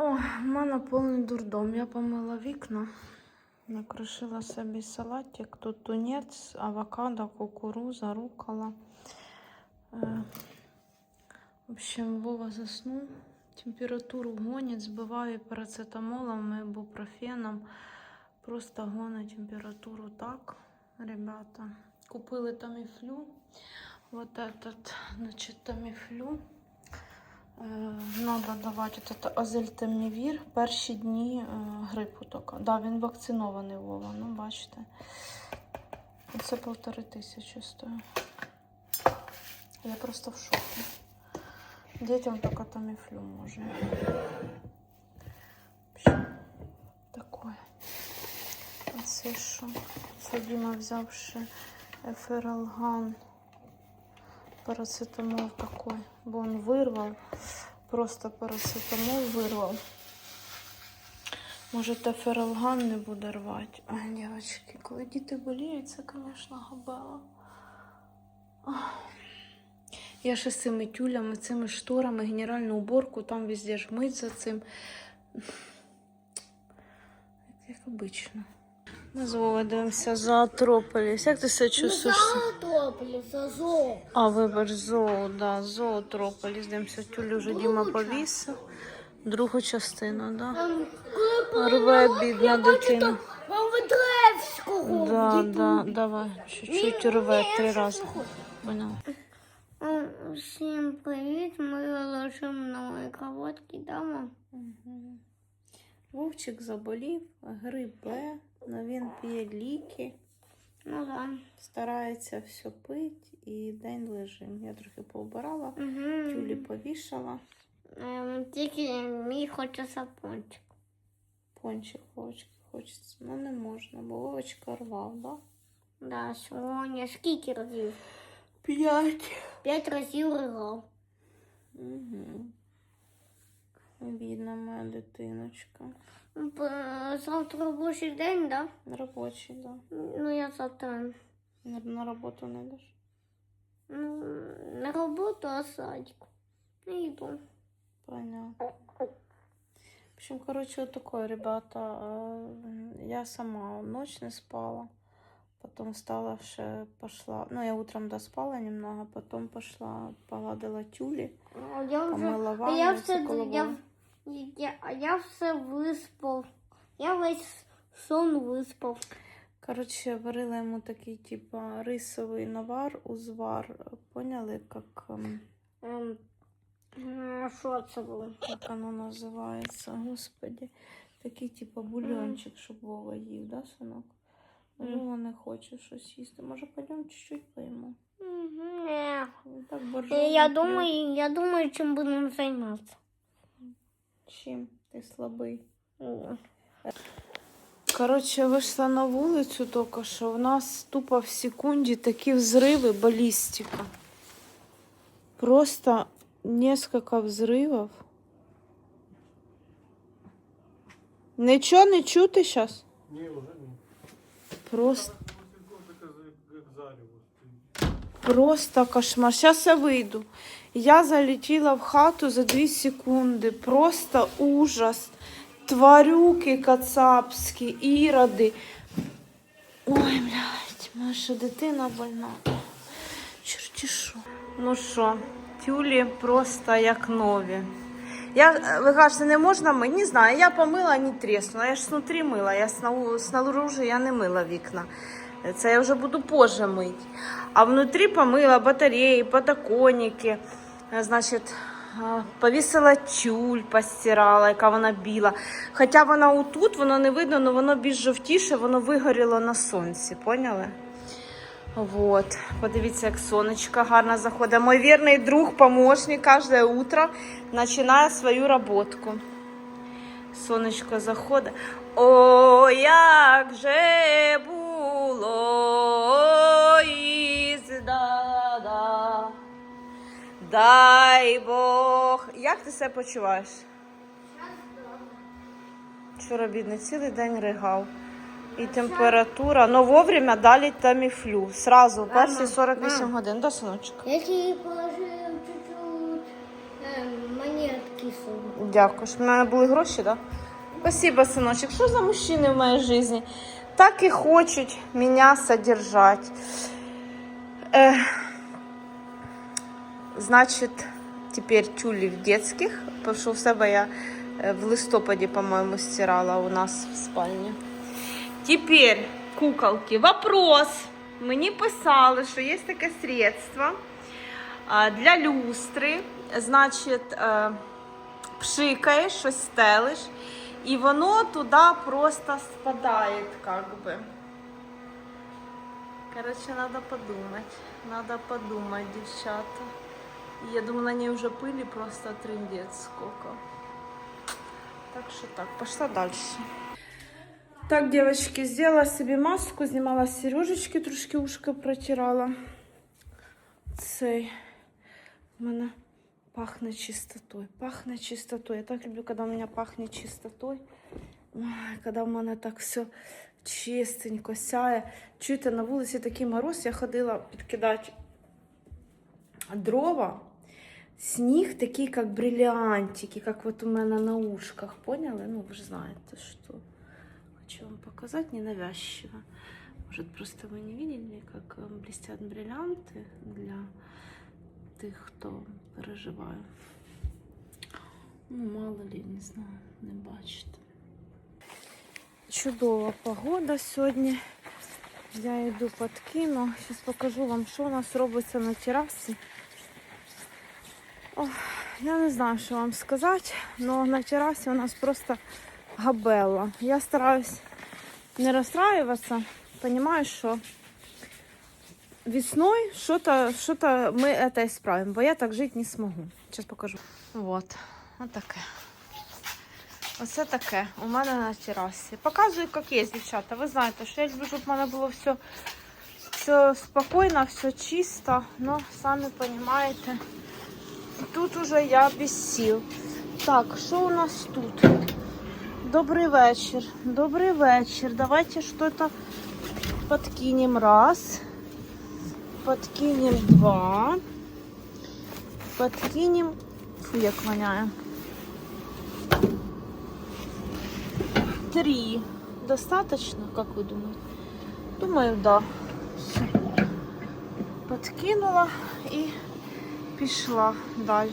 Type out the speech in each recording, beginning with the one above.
О, в мене повний дурдом. Я помила вікна, накришила собі салатик. Тут тунець, авокадо, кукуруза, рукола. Е, В общем, Вова заснув. Температуру гонить, збиває парацетамолом і бупрофеном. Просто гонить температуру так, ребята. Купили таміфлю. Вот этот, значит, таміфлю. Надо давати от это перші дні е, грипу тільки. Да, він вакцинований Вова, ну бачите. Це півтори тисячі стоїть. Я просто в шокі. Дітям тільки. В общем, Такое. А що? Це Діма взявши ефералган парацетамол такой, бо он вырвал, просто парацетамол вырвал. Может, фералган не буде рвати. А, дівчатки, коли діти боліють, це, звісно, габела. Я ще з цими тюлями, цими шторами, генеральну уборку, там везде ж мить за цим. Як обично. Ми з Вовою дивимося Атрополіс. Як ти себе чувствуєш? Зоотрополіс, а зоо. А, вибач, зоо, да, зоотрополіс. Дивимося, тюлю вже Діма повісив. Другу частину, да? Там, Рве бідна дитина. Вам. Да, да, давай, чуть-чуть рве три рази. Поняла. Всім привіт, ми лежимо на моїй кроватці дома. Вовчик заболів, грибе, але він п'є ліки, Ну да. старається все пити і день лежим. Я трохи поубирала, Угу. тюлі повішала. Ем, тільки мій хоче сапончик. Пончик Вовочки хочеться. Ну не можна, бо Вовочка рвав, да? Да, сьогодні скільки разів? П'ять. П'ять разів ригав. Угу. Бідна моя дитиночка. Завтра робочий день, да? Робочий, да. Ну я завтра На, на роботу не йдеш. ну, на роботу, а садик. Не йду. Понятно. В общем, короче, вот такое, ребята. Я сама ночь не спала. Потом встала, ще пошла. Ну, я утром доспала немного, потом пошла, погладила тюли, А я помила А ванну, я все я. Я, а я все виспав. Я весь сон виспав. Короче, варила йому такий, типа, рисовий навар, узвар. Поняли, як, ем, Ем, що це було? як воно називається, господи. Такий, типа, бульончик, щоб Вова їв, да, синок? Вова не хоче щось їсти. Може, пойдемо чуть-чуть поїмо? Так Е, Я думаю, я думаю, чим будемо займатися. Чим? Ти слабий. Коротше, вийшла на вулицю тільки що. У нас тупо в секунді такі взриви, балістика. Просто несколько взривів. Нічого не чути зараз? Ні, вже ні. Просто, просто кошмар. Зараз я вийду. Я залетіла в хату за 2 секунди. Просто ужас. Тварюки кацапські, іроди. Ой, блядь, ще дитина больна. Чорті що. Ну що, тюлі просто як нові. Я, ви кажете, не можна мити? Не знаю, я помила, не тріснула. Я ж знутрі мила, я сна- снаружи я не мила вікна. Це я вже буду позже мити. А внутрі помила батареї, подоконники, е, значить, е, повісила тюль, постирала, яка вона біла. Хоча вона отут, воно не видно, але воно більш жовтіше, воно вигоріло на сонці, поняли? Вот. Подивіться, як сонечко гарно заходить. Мой вірний друг, помощник кожне утро починає свою роботку. Сонечко заходить. О, як же було іздада. Дай Бог. Як ти себе почуваєш? Вчора бідний цілий день ригав. І температура, ну вовремя далі таміфлю. Сразу, перші 48 годин, да, синочок? Я тільки положив чуть-чуть ем, монетки собі. Дякую. В мене були гроші, так? Да? Спасибо, синочек. Що за мужчини в моїй житті? Так і хочуть мене содержать. Е, значить, тепер тюлі в детських, тому що в себе я е, в листопаді, по-моєму, стирала у нас в спальні. Тепер, куколки, вопрос. Мені писали, що є таке средство а, для люстри. Значить, е, пшикаєш, щось стелиш, і воно туди просто спадає, как би. Короче, надо подумать. Надо подумать, девчата. Я думаю, на ней уже пыли просто трындец сколько. Так что так, пошла дальше. Так, девочки, сделала себе маску, знімала сережечки, трошки ушко протирала. Цей в мене пахне чистотою. Пахне чистотою. Я так люблю, коли у мене пахне чистотою. Ой, коли в мене так все чистенько сяє. Чуєте, на вулиці такий мороз, я ходила підкидати дрова. Сніг такий, як бриллиантики, як от у мене на ушках. Поняли? Ну, ви ж знаєте, що. Хочу вам показать ненавязчиво. Может, просто вы не видели, как э, блестят бриллианты для тих, хто переживає. Ну, мало ли, не знаю, не бачите. Чудова погода сьогодні. Я йду під кіно. Зараз покажу вам, що у нас робиться на терасі. Ох, я не знаю, що вам сказати, але на терасі у нас просто габела. Я стараюсь не расстраиваться. Понимаю, что весной что-то что мы это исправим, бо я так жить не смогу. Сейчас покажу. Вот. Вот таке. Оце таке у мене на терасі. Показую, як є, дівчата. Ви знаєте, що я люблю, щоб в мене було все, все спокійно, все чисто. Ну, самі розумієте, тут уже я без сил. Так, що у нас тут? Добрий вечір. Добрий вечір. Давайте что-то подкинем раз. Подкинем два. Подкинем. Фу, як воняє. Три. Достаточно, как вы думаете? Думаю, да. Все. Подкинула і пішла далі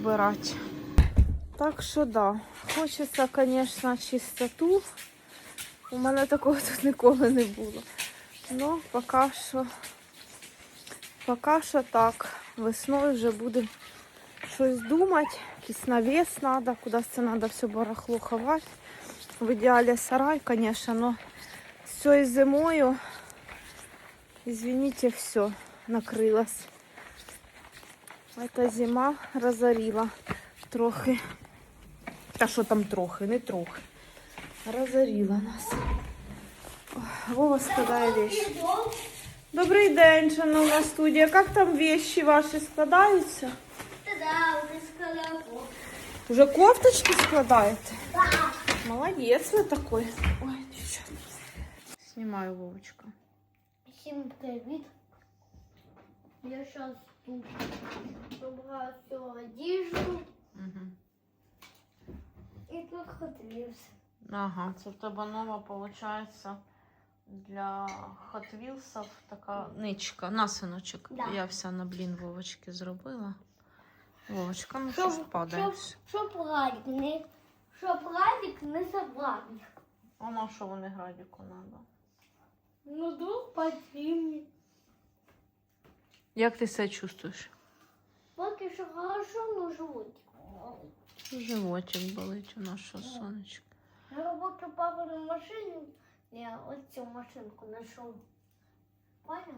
вбирати. Так що да, хочеться, звісно, чистоту. У мене такого тут ніколи не було. Ну, поки що, поки що так. Весною вже буде щось думати. Якийсь навіс треба, кудись це треба все барахло ховати. В ідеалі сарай, звісно, але з цією зимою, извините, все накрилось. Эта зима разорила трохи. Та що там трохи, не трохи. Розоріла нас. Ой, Вова складає вещи. Добрий день, шановна студія. Як там вещи ваші складаються? Да, уже сказала. Уже кофточки складаєте? Молодець ви такой. Ой, дівчата. Знімаю Вовочка. Всем привет. Я сейчас тут собрала всю одежду Угу. и тут хотелось. Ага, це в тебе нова, виходить, Для Hot Wheels така ничка. На, синочок. Да. Я вся на блін Вовочки зробила. Вовочка, ну що ж Щоб, падаєш? щоб, не, щоб радик не забрав. А на що вони градіку треба? Ну, дух потрібний. Як ти себе чувствуєш? Поки що хорошо, но живуть. Животик болить у нашого сонечка. На роботу папа на машині. Я ось цю машинку знайшов. Понял?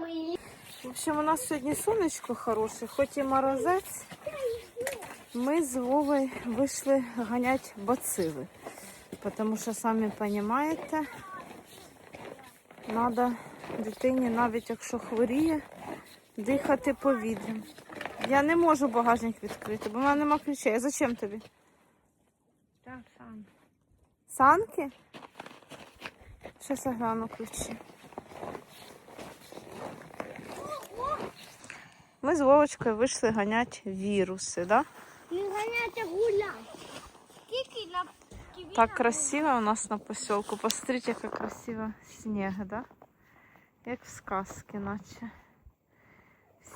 Мої В общем, у нас сьогодні сонечко хороше, хоч і морозець. Ми з Вовою вийшли ганяти бацили. Тому що, самі розумієте, треба дитині, навіть якщо хворіє, дихати повітрям. Я не можу багажник відкрити, бо в мене немає ключей. А зачем тобі? Так, сам. Санки? Зараз я гляну ключі. Ми з Вовочкою вийшли ганяти віруси, да? Не ганяйте гулять. Скільки на Так красиво у нас на поселку. Посмотрите, яка красива сніг, да? Як в сказці, наче.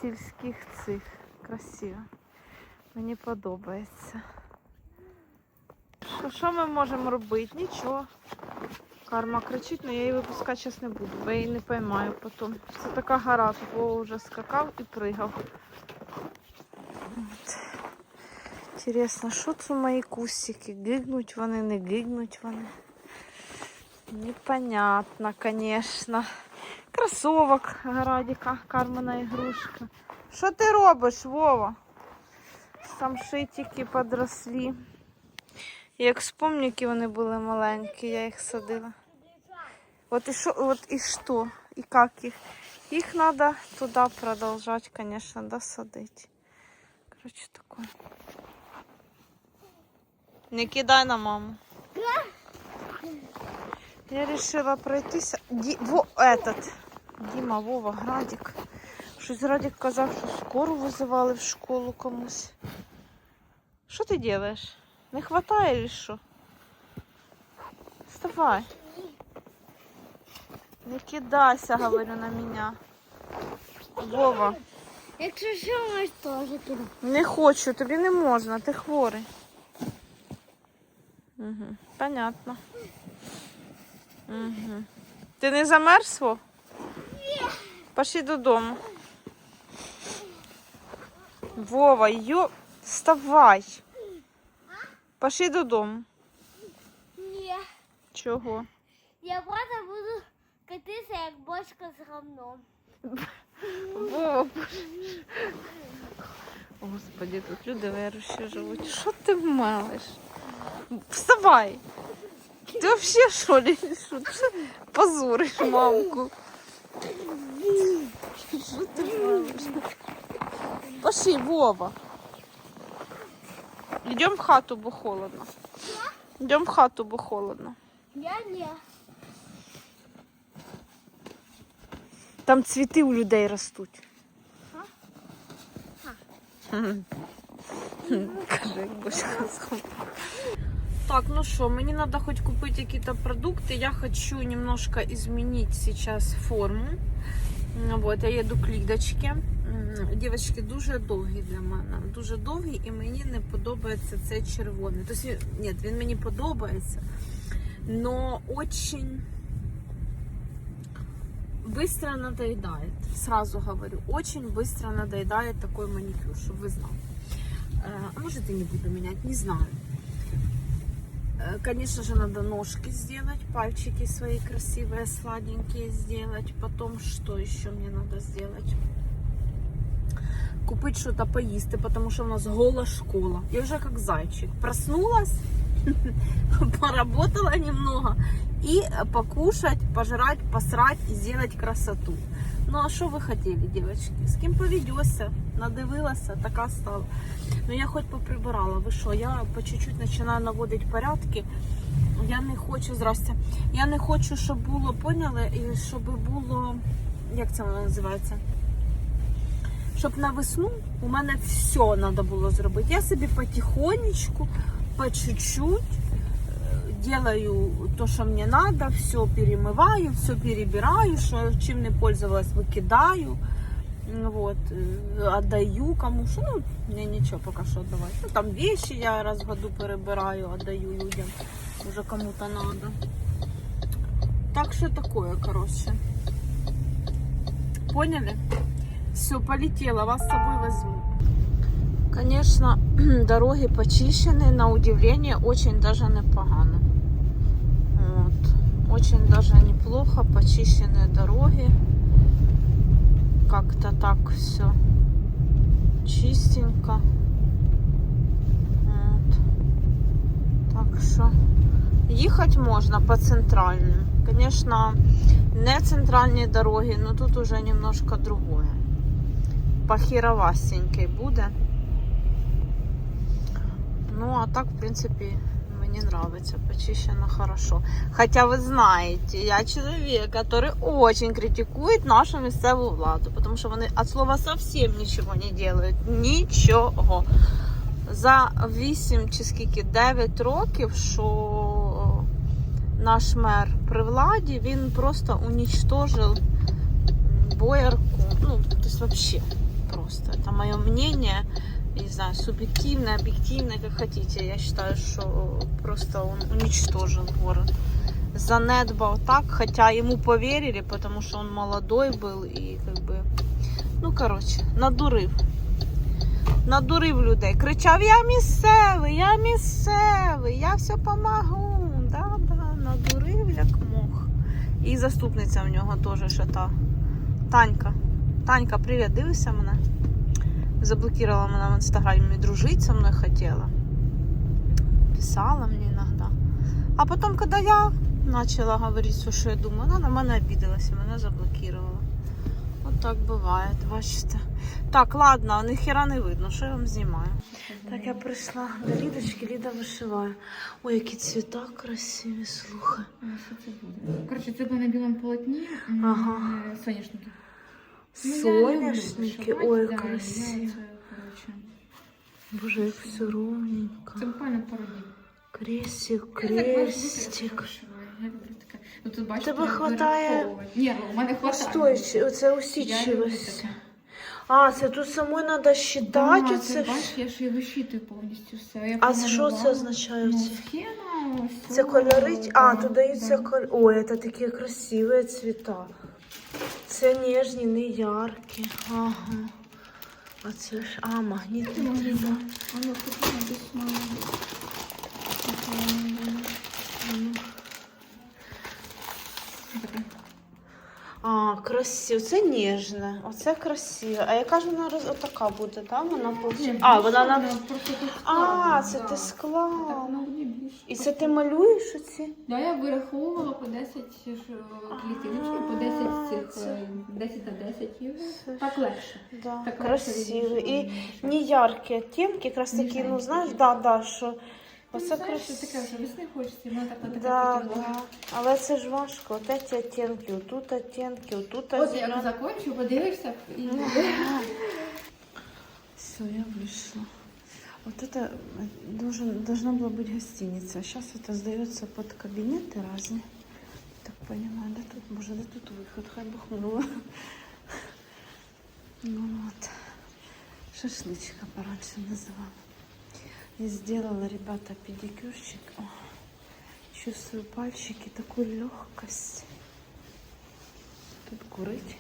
Сільських цих. Красиво. Мені подобається. Що, що ми можемо робити? Нічого. Карма кричить, але я її випускати зараз не буду, бо я її не поймаю потім. Це така гора, Вова вже скакав і пригав. Інтересно, що це мої кустики? Гигнуть вони, не гигнуть вони. Непонятно, конечно. Кросовок Градіка, Кармана ігрушка. Що ти робиш, Вова? Самшитики подросли. Як вспомню, які вони були маленькі, я їх садила. От і що, от і що, і як їх? Їх треба туди продовжати, звісно, досадити. Коротше, таке. Не кидай на маму. Я решила пройтися. Ді... Во, этот. Діма, Вова, Градік. Щось Градік казав, що скору визивали в школу комусь. Що ти робиш? Не хватає чи що? Вставай. Не кидайся, говорю, на мене. Вова, Якщо що, можеш теж туди. не хочу, тобі не можна, ти хворий. Угу, понятно. Угу. Ти не замерз, Вов? Ні. Пошли додому. Вова, йо, вставай. Пошли додому. Ні. Чого? Я просто буду катитися, як бочка з говном. Вова. Господи, тут люди віруючі живуть. Що ти мелиш? Вставай! Ти вообще що ли? Що ти позориш мамку? Що ти мелиш? Пошли, Вова. Йдемо в хату, бо холодно. Йдемо в хату, бо холодно. Я ні. Там цвіти у людей ростуть. Каже, як бочка з Так, ну что, мне надо хоть купить какие-то продукты. Я хочу немножко изменить сейчас форму. Ну, Вот, я еду к Лідочці. М, Дівчатки дуже довгі для мене. Дуже довгі, і мені не подобається цей червоний. Тобто, він- ні, він мені подобається, но очень быстро надоедает. Сразу говорю, очень быстро надоедает такой маникюр, чтобы вы знали. Э, А может и не буду менять, не знаю. Э, Конечно же, надо ножки сделать, пальчики свои красивые, сладенькие сделать. Потом, что еще мне надо сделать? Купить что-то поесть, потому что у нас гола школа. Я уже как зайчик. Проснулась, поработала немного и покушать, пожрать, посрать и сделать красоту. Ну а що ви хотіли, дівчатки? З ким поведешся? Надивилася, така стала. Ну я хоч поприбирала. Ви що? Я по чуть-чуть починаю наводити порядки. Я не хочу, здрасте. Я не хочу, щоб було, поняли, і щоб було. Як це воно називається? Щоб на весну у мене все треба було зробити. Я собі потихонечку, по чуть-чуть делаю то, что мне надо, все перемываю, все перебираю, что чем не пользовалась, выкидаю, Ну вот, э, отдаю кому что, ну, мне ничего пока что отдавать. Ну, там вещи я раз в году перебираю, отдаю людям, уже кому-то надо. Так что такое, короче. Поняли? Все, полетела, вас с собой возьму. Конечно, дороги почищены, на удивление, очень даже непогано. Очень даже неплохо почищенные дороги. Как-то так все чистенько. Вот. Так что ехать можно по центральным. Конечно, не центральные дороги, но тут уже немножко другое. Похеровасенький буде. Ну, а так, в принципі, мені мне нравится, почищено хорошо. Хотя вы знаете, я человек, который очень критикует нашу місцеву владу, потому що вони від слова совсем нічого не делают. Нічого. За 8 чи скільки 9 років, що наш мер при владі, він просто уничтожил боярку. Ну, то есть вообще просто. Это мое мнение. Не знаю, субъективное, объективное, как хотите. Я считаю, что просто он уничтожил город. Занедбал так, хотя ему поверили, потому что он молодой был и как бы... Ну, короче, надурив. Надурив людей. Кричав, я місцевий, я місцевий, я все помогу. Да, да, надурив як мог. І заступниця в нього теж ще та. Танька. Танька, привіт, дивишся мене? Заблокировала меня в инстаграме, дружить со мной хотела. Писала мне иногда. А потом, когда я начала говорить все, что я думаю, она на мене обиделась и меня заблокировала. Вот так бывает, бачите. Так, ладно, ні хера не видно, що я вам знімаю. Так, я прийшла до Лідочки, Ліда вишиває. Ой, які цвіта красиві, слухай. А, Що це буде? Коротше, це буде на білому полотні Ага. е, соняшники. Соняшники, ой, красиво. Боже, як все ровненько. Це буквально пару днів. Крестик, крестик. Ну Тебе хватає-. Ні, в мене хватає. Устойчивість, оце Я люблю усічливість. таке. А, це тут самой треба считати. це, Це... бачиш, я ж і вищитую повністю все. Я А що це помалювала. означає? Ну, схема, ось це цього, кольори? А, тут даються да. кольори. Ой, це такі красиві цвіта. Це ніжні, не яркі. Ага. А це ж. А, магнітний. Треба. А ну, тут десь має бути. А, красиво. Це ніжне. Оце красиве. А яка ж вона роз... отака буде, так? Вона Ні. А, вона на. А, це ти склав. більше. І це ти малюєш оці? Да, я вираховувала по 10 ж, е, по 10 цих, це- е, 10 на 10 і Це так легше. Да, Так красиві. І не яркі оттенки, якраз такі, ну знаєш, да, да, що Оце оце знаєш, що таке красиво. вже весни хочеться, і воно так на таке Да, потепло. да. Але це ж важко. От ці оттенки, отут оттенки, отут От я зелена. закончу, подивишся і Все, я вышла. Вот это э, должен, должна была быть гостиница. Сейчас это сдается под кабинеты разные. Так понимаю, да тут, может, да тут выход, хай бухнула. Ну вот. Шашлычка пораньше называла. И сделала, ребята, педикюрчик. О, чувствую пальчики, такую легкость. Тут курить.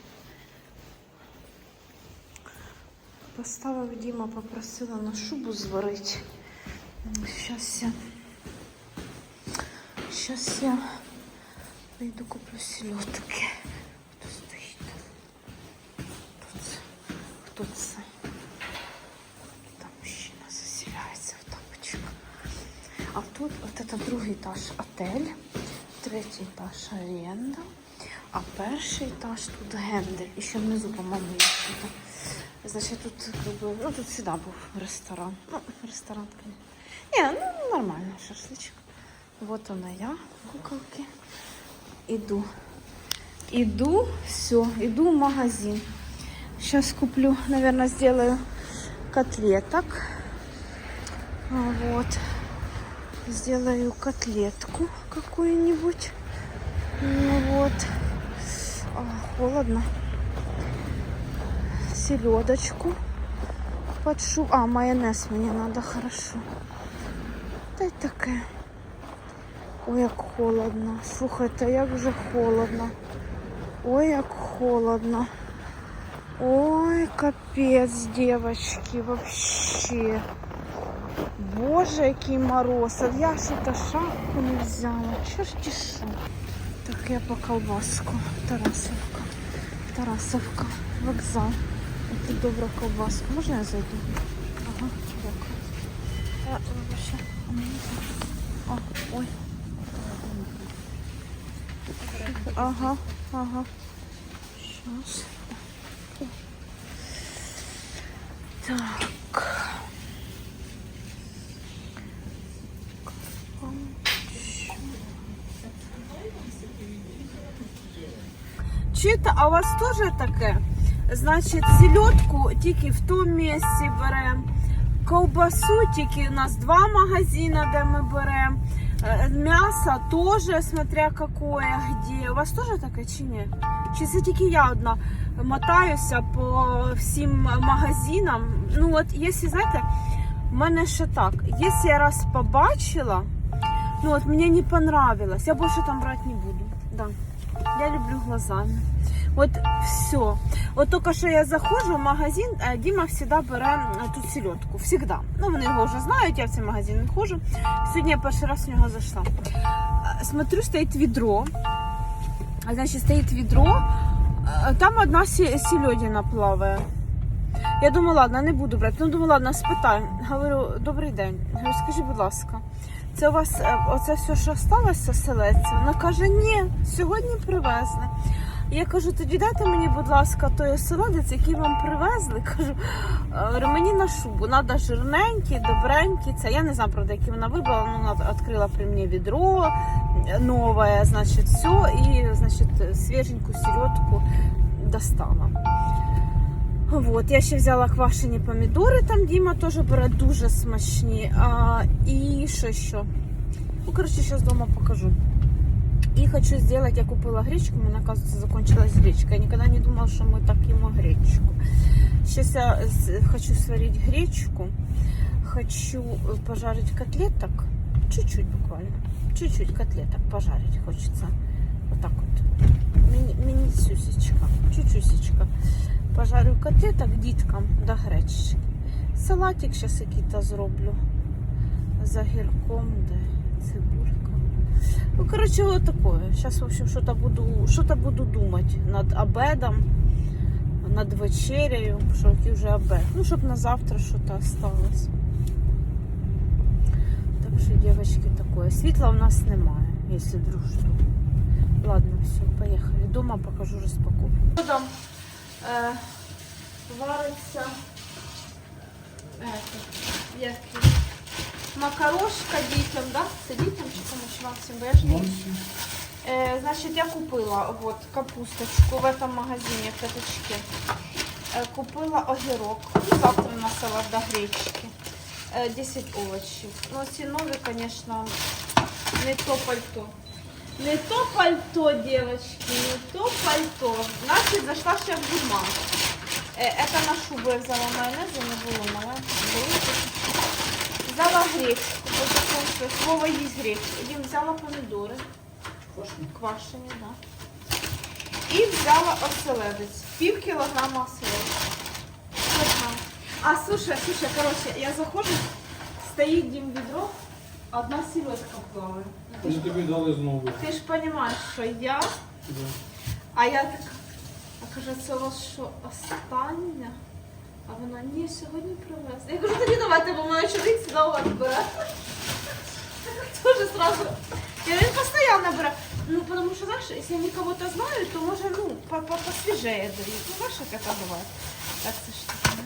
Поставив Діма, попросила на шубу зварити. Зараз я. Зараз я вийду куплю сільотки. Хто стоїть? Хто це? Хто це? А тут от это другий етаж отель, третій етаж оренда, а перший етаж тут гендель. І ще внизу, по-моєму, є щось. Значит, тут как бы, ну тут всегда был ресторан. Ну, ресторан, конечно. Не, ну нормально, шашлычок. Вот она я, куколки. Иду. Иду, все, иду в магазин. Сейчас куплю, наверное, сделаю котлеток. А, Вот. Сделаю котлетку какую-нибудь. Ну вот. А, холодно селедочку под шу... А, майонез мені надо, хорошо. Та й таке. Ой, як холодно. Слухайте, як вже холодно. Ой, як холодно. Ой, капець, девочки, вообще. Боже, який мороз. А я ж это шапку не взяла. Що. Так, я по колбаску. Тарасовка. Тарасовка. Вокзал. Тут добра ковбаска. Можна я зайду? Ага, дякую. О, ой. Ага, ага. Щас. Так. Ам. знаєте, а у вас теж таке? Значить, сільотку тільки в тому місці беремо. Ковбасу тільки у нас два магазини, де ми беремо. Е, М'ясо теж, смотря какое, где. У вас теж таке чи ні? Чи це тільки я одна мотаюся по всім магазинам? Ну от, якщо, знаєте, в мене ще так, якщо я раз побачила, ну от мені не понравилось, я більше там брати не буду. Да. Я люблю глазами. От все. От тільки що я заходжу в магазин, а Діма завжди бере е, тут сільотку. Всегда. Ну, вони його вже знають, я в цей магазин не ходжу. Сьогодні я перший раз в нього зайшла. Е, Смотрю, стоїть відро. Значить, стоїть відро, е, там одна сі- сільодина плаває. Я думаю, ладно, не буду брати. Ну, думаю, ладно, спитаю. Говорю, добрий день. Говорю, скажіть, будь ласка, це у вас оце все, що сталося, селеться? Вона каже, ні, сьогодні привезли. Я кажу, тоді дайте мені, будь ласка, той оселедець, який вам привезли. Кажу, «Е, мені на шубу. Надо жирненький, добренький. Це я не знаю, правда, який вона вибрала. Ну, вона відкрила при мені відро е, нове, значить, все, і значить, свіженьку сільотку достала. Вот, я ще взяла квашені помідори, там Діма теж бере дуже смачні. А, і що ще? Ну, коротше, зараз вдома покажу. И хочу сделать, я купила гречку, у меня, оказывается, закончилась гречка. Я никогда не думала, что мы так ем гречку. Сейчас я с- хочу сварить гречку, хочу э, пожарить котлеток, чуть-чуть буквально, чуть-чуть котлеток пожарить хочется. Вот так вот, мини, мини сюсечка, чуть-чутечка. Пожарю котлеток діткам до гречки. Салатик сейчас який-то зроблю. За гірком, де цибулька. Ну, короче, вот такое. Сейчас, в общем, что-то буду, что-то буду думать над обедом, над вечерею, що вже обед. Ну, щоб на завтра что-то осталось. Так що, девочки, такое. Світла у нас немає, якщо вдруг що. Ладно, все, поехали. Дома покажу розпаковку. Там е, вариться это, як макарошка дітям, да? Це дітям чи комусь вам всім, бо я ж не Э, значит, я купила вот капусточку в этом магазине, в пятачке. Э, купила огірок. Ну, завтра на салат до гречки. Э, 10 овочів. Ну, ці нові, конечно, не то пальто. Не то пальто, девочки, не то пальто. Значит, зашла ще в Гудман. Э, это на шубу я взяла майонезу, не було мала. Взяла що слово їсть гречку. Дім взяла помідори. Квашені, да. І взяла оселедець. Пів кілограма оселедця. А, слушай, слушай, короче, я заходжу, стоїть дім відро, одна сільотка плаває. Ти Вони ж, тобі дали знову. ти ж розумієш, що я, Да. а я така, а каже, це у вас що, остання? А вона, ні, сьогодні привезли. Я кажу, тоді давайте, бо мене чоловік сюди бере. Тоже сразу. Я він постійно бере. Ну, потому что, знаешь, если они кого-то знают, то може, ну, по- по- посвежее дают. Ну, знаешь, как это бывает. Так, це ж таке.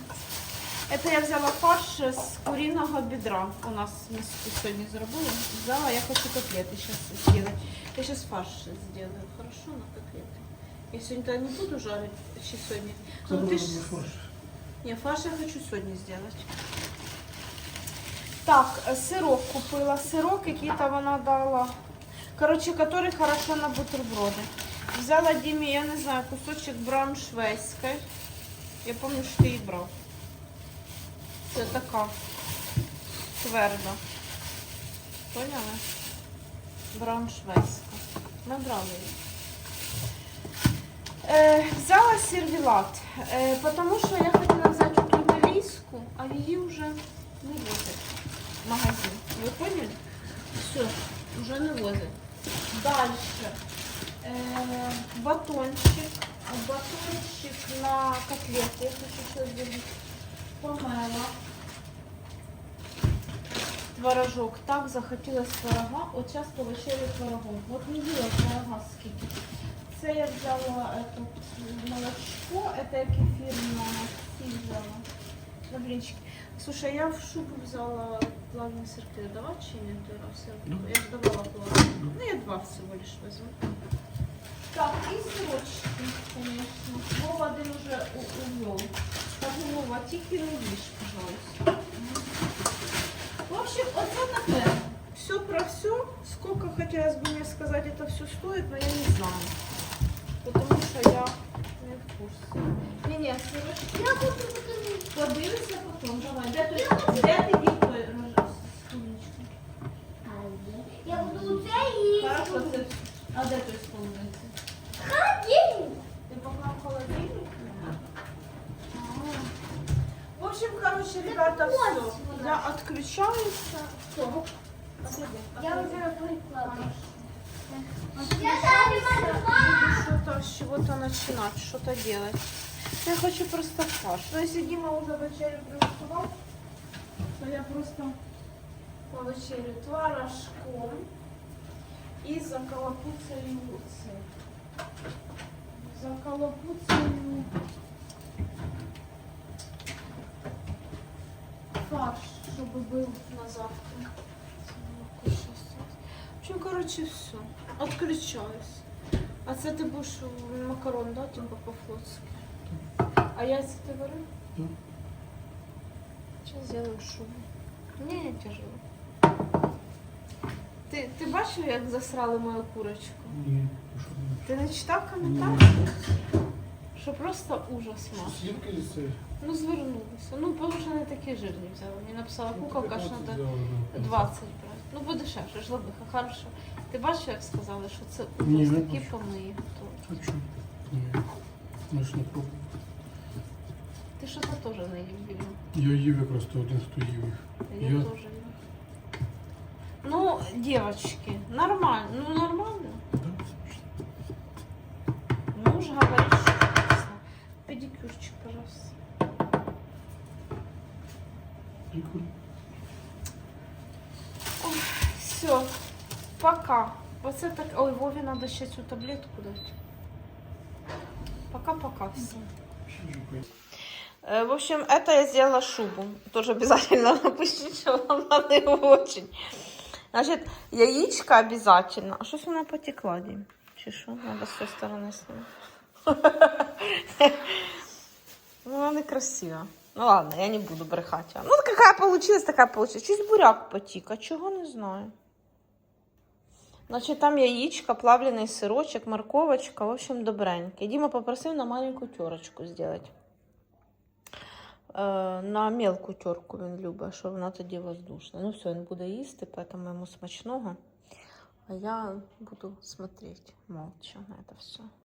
Это я взяла фарш з куриного бедра. У нас ми с- сьогодні зробили. Взяла, я хочу котлеты сейчас сделать. Я сейчас фарш сделаю. Хорошо на котлеты. Я сегодня не буду жарить, ще сьогодні. Ну, ты ж... Не, фарш я хочу сьогодні сделать. Так, е, сирок купила. Сирок, який то вона дала. Короче, который хорошо на бутерброды. Взяла Диме, я не знаю, кусочек брауншвейской. Я помню, что ты и брал. Це така тверда. Поняли? Брауншвейська. Ми брали її. Е, взяла сервілат, е, тому що я хотіла взяти ту італійську, а її вже не возять в магазин. Ви поняли? Все, вже не возять. Дальше. Е, батончик. Батончик на котлеты. Я хочу сейчас сделать. Помела. Творожок. Так захотілося творога. От зараз повечерю творогом. От не їла творога скільки. Це я взяла это, молочко, это я кефир на ці взяла. На блинчики. Слушай, я в шубу взяла плавные сырки. Давать чи нет? Той раз я, Да. я ж давала плавные. Ну, я два всего лишь возьму. Так, і сирочки, звісно. Вова один уже у- увел. Кажу, Вова, тільки не їж, пожалуйста. В общем, оце таке. Все про все. Сколько хотелось бы мне сказать, это все стоит, но я не знаю. Потому що я не в курсі. Ні, ні. Подивися потім, давай. Де ти, де ти їх сумничку? Я буду це і Хорошо, це. А де той сумниці? Холодильник. Ти поклав в холодильник? В общем, короче, ребята, все. Я отключаюсь. Все. Я вже приклала. Я далі Что-то с чего-то начинать, что-то делать. Я хочу фарш. Но если Дима уже вечерю приготував, то я просто по вечерю творожком і заколопуцею це. Заколопуцею фарш, щоб був на завтра. Общем, короче, все. Отключаюсь. А це ти будеш макарон, да, типа по-флотськи? А яйця ти варив? Да. Сейчас сделаю шубу. Ні, не тяжело. Ти, ти бачив, як засрали мою курочку? Ні, ти що не Ти не читав коментар? Що просто ужас мав. Или це? Ну, звернулися. Ну, бо вже не такі жирні взяли. Мені написала куколка, що треба 20 брати. Ну, буде дешевше, ж лобиха, хорошо. Ти бачив, як сказали, що це Ні, ужас не такі бачу. помиї. То Хочу. Ні. Ну ж не пробую. Ти що то теж не їв вільно. Я їв якраз то один, хто їв їх. Я, Я- тоже. Ну, девочки, нормально. Ну, нормально. Да? Муж говорит, что вкусно. Педикюрчик, пожалуйста. Прикольно. Все, пока. Оце так. Ой, Вові надо ще цю таблетку дати. Пока-пока всем. Э, В общем, это я сделала шубу. Тоже обязательно напишите, что надо и очень. Значит, яичко обязательно. А что она потекла, Дим? Чи що? Надо з цієї сторони снимать. Ну, она некрасива. Ну ладно, я не буду брехать. Ну, какая получилась, такая получилась. Чуть буряк потік, а чого не знаю. Значить, там яичко, плавлений сирочок, морковочка, в общем, добренький. Діма попросив на маленьку терочку зробити. Е, на мілку терку він любить, що вона тоді воздушна. Ну все, він буде їсти, поэтому йому смачного. А я буду смотреть молча на это все.